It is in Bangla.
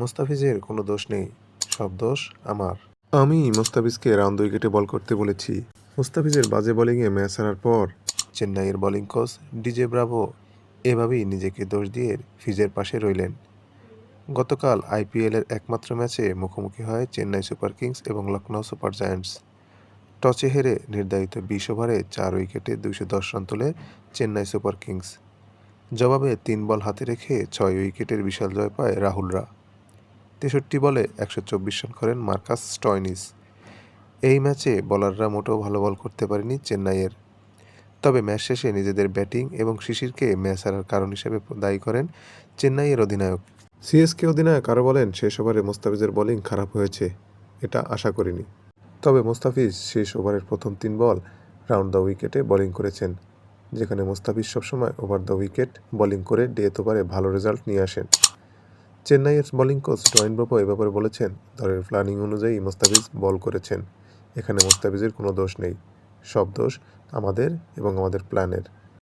মোস্তাফিজের কোনো দোষ নেই, সব দোষ আমার। আমি মোস্তাফিজকে রাউন্ড উইকেটে বল করতে বলেছি। মোস্তাফিজের বাজে বোলিংয়ে ম্যাচ হারার পর চেন্নাইয়ের বোলিং কোচ ডিজে ব্রাভো এভাবেই নিজেকে দোষ দিয়ে ফিজের পাশে রইলেন। গতকাল আইপিএলের একমাত্র ম্যাচে মুখোমুখি হয় চেন্নাই সুপার কিংস এবং লখনৌ সুপার জায়ান্টস। টসে হেরে নির্ধারিত বিশ ওভারে চার উইকেটে দুইশো দশ রান তোলে চেন্নাই সুপার কিংস। জবাবে তিন বল হাতে রেখে ছয় উইকেটের বিশাল জয় পায় রাহুলরা। তেষট্টি বলে একশো চব্বিশ রান করেন মার্কাস স্টয়নিস। এই ম্যাচে বলাররা মোটেও ভালো বল করতে পারেনি চেন্নাইয়ের। তবে ম্যাচ শেষে নিজেদের ব্যাটিং এবং শিশিরকে ম্যাচ হারার কারণ হিসেবে দায়ী করেন চেন্নাইয়ের অধিনায়ক। সিএসকে অধিনায়ক আরও বলেন, শেষ ওভারে মোস্তাফিজের বোলিং খারাপ হয়েছে, এটা আশা করিনি। তবে মোস্তাফিজ শেষ ওভারের প্রথম তিন বল রাউন্ড দ্য উইকেটে বোলিং করেছেন, যেখানে মোস্তাফিজ সবসময় ওভার দ্য উইকেট বোলিং করে ডেথ ওভারে ভালো রেজাল্ট নিয়ে আসেন। চেন্নাইয়ের বোলিং কোচ ডয়েন ব্রোপো এ ব্যাপারে বলেছেন, দলের প্ল্যানিং অনুযায়ী মোস্তাফিজ বল করেছেন। এখানে মোস্তাফিজের কোনো দোষ নেই। সব দোষ আমাদের এবং আমাদের প্ল্যানের।